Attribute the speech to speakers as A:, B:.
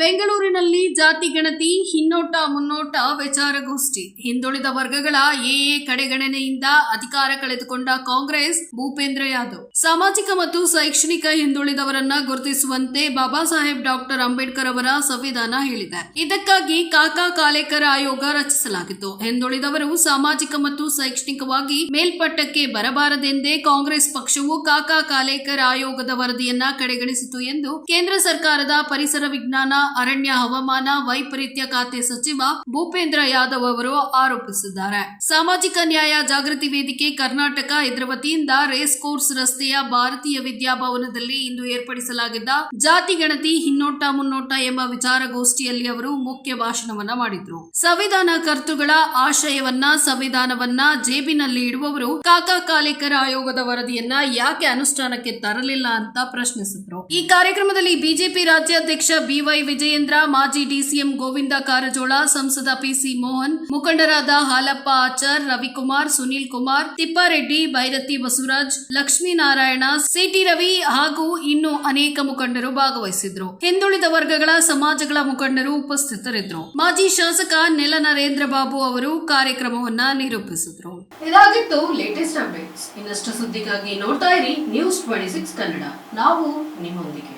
A: ಬೆಂಗಳೂರಿನಲ್ಲಿ ಜಾತಿ ಗಣತಿ, ಹಿನ್ನೋಟ, ಮುನ್ನೋಟ, ವಿಚಾರಗೋಷ್ಠಿ. ಹಿಂದುಳಿದ ವರ್ಗಗಳ ಎಎ ಕಡೆಗಣನೆಯಿಂದ ಅಧಿಕಾರ ಕಳೆದುಕೊಂಡ ಕಾಂಗ್ರೆಸ್ ಭೂಪೇಂದ್ರ ಯಾದವ್. ಸಾಮಾಜಿಕ ಮತ್ತು ಶೈಕ್ಷಣಿಕ ಹಿಂದುಳಿದವರನ್ನ ಗುರುತಿಸುವಂತೆ ಬಾಬಾ ಸಾಹೇಬ್ ಡಾಕ್ಟರ್ ಅಂಬೇಡ್ಕರ್ ಅವರ ಸಂವಿಧಾನ ಹೇಳಿದೆ. ಇದಕ್ಕಾಗಿ ಕಾಕಾ ಕಾಲೇಕರ ಆಯೋಗ ರಚಿಸಲಾಗಿತ್ತು. ಹಿಂದುಳಿದವರು ಸಾಮಾಜಿಕ ಮತ್ತು ಶೈಕ್ಷಣಿಕವಾಗಿ ಮೇಲ್ಪಟ್ಟಕ್ಕೆ ಬರಬಾರದೆಂದೇ ಕಾಂಗ್ರೆಸ್ ಪಕ್ಷವು ಕಾಕಾ ಕಾಲೇಕರ್ ಆಯೋಗದ ವರದಿಯನ್ನ ಕಡೆಗಣಿಸಿತು ಎಂದು ಕೇಂದ್ರ ಸರ್ಕಾರದ ಪರಿಸರ ವಿಜ್ಞಾನ ಅರಣ್ಯ ಹವಾಮಾನ ವೈಪರೀತ್ಯ ಖಾತೆ ಸಚಿವ ಭೂಪೇಂದ್ರ ಯಾದವ್ ಅವರು ಆರೋಪಿಸಿದ್ದಾರೆ. ಸಾಮಾಜಿಕ ನ್ಯಾಯ ಜಾಗೃತಿ ವೇದಿಕೆ ಕರ್ನಾಟಕ ಇದರ ವತಿಯಿಂದ ರೇಸ್ ಕೋರ್ಸ್ ರಸ್ತೆಯ ಭಾರತೀಯ ವಿದ್ಯಾಭವನದಲ್ಲಿ ಇಂದು ಏರ್ಪಡಿಸಲಾಗಿದ್ದ ಜಾತಿ ಗಣತಿ ಹಿನ್ನೋಟ ಮುನ್ನೋಟ ಎಂಬ ವಿಚಾರಗೋಷ್ಠಿಯಲ್ಲಿ ಅವರು ಮುಖ್ಯ ಭಾಷಣವನ್ನ ಮಾಡಿದ್ರು. ಸಂವಿಧಾನ ಕರ್ತೃಗಳ ಆಶಯವನ್ನ, ಸಂವಿಧಾನವನ್ನ ಜೇಬಿನಲ್ಲಿ ಇಡುವವರು ಕಾಕಾ ಕಾಲಿಕರ ಆಯೋಗದ ವರದಿಯನ್ನ ಯಾಕೆ ಅನುಷ್ಠಾನಕ್ಕೆ ತರಲಿಲ್ಲ ಅಂತ ಪ್ರಶ್ನಿಸಿದ್ರು. ಈ ಕಾರ್ಯಕ್ರಮದಲ್ಲಿ ಬಿಜೆಪಿ ರಾಜ್ಯಾಧ್ಯಕ್ಷ ಬಿವೈ ವಿಜಯೇಂದ್ರ, ಮಾಜಿ ಡಿಸಿಎಂ ಗೋವಿಂದ ಕಾರಜೋಳ, ಸಂಸದ ಪಿಸಿ ಮೋಹನ್, ಮುಖಂಡರಾದ ಹಾಲಪ್ಪ ಆಚಾರ್, ರವಿಕುಮಾರ್, ಸುನೀಲ್ ಕುಮಾರ್, ತಿಪ್ಪಾರೆಡ್ಡಿ, ಭೈರತಿ ಬಸವರಾಜ್ ಲಕ್ಷ್ಮೀನಾರಾಯಣ ಸಿಟಿ ರವಿ ಹಾಗೂ ಇನ್ನು ಅನೇಕ ಮುಖಂಡರು ಭಾಗವಹಿಸಿದ್ರು. ಹಿಂದುಳಿದ ವರ್ಗಗಳ ಸಮಾಜಗಳ ಮುಖಂಡರು ಉಪಸ್ಥಿತರಿದ್ದರು. ಮಾಜಿ ಶಾಸಕ ನೆಲ ನರೇಂದ್ರ ಬಾಬು ಅವರು ಕಾರ್ಯಕ್ರಮವನ್ನ ನಿರೂಪಿಸಿದ್ರು. ಇದಾಗಿತ್ತು ಲೇಟೆಸ್ಟ್ ಅಪ್ಡೇಟ್ಸ್ ಇನ್ನಷ್ಟು ಸುದ್ದಿಗಾಗಿ ನೋಡ್ತಾ ಇರಿ ನ್ಯೂಸ್ ಟ್ವೆಂಟಿ ಸಿಕ್ಸ್ ಕನ್ನಡ. ನಾವು ನಿಮ್ಮೊಂದಿಗೆ.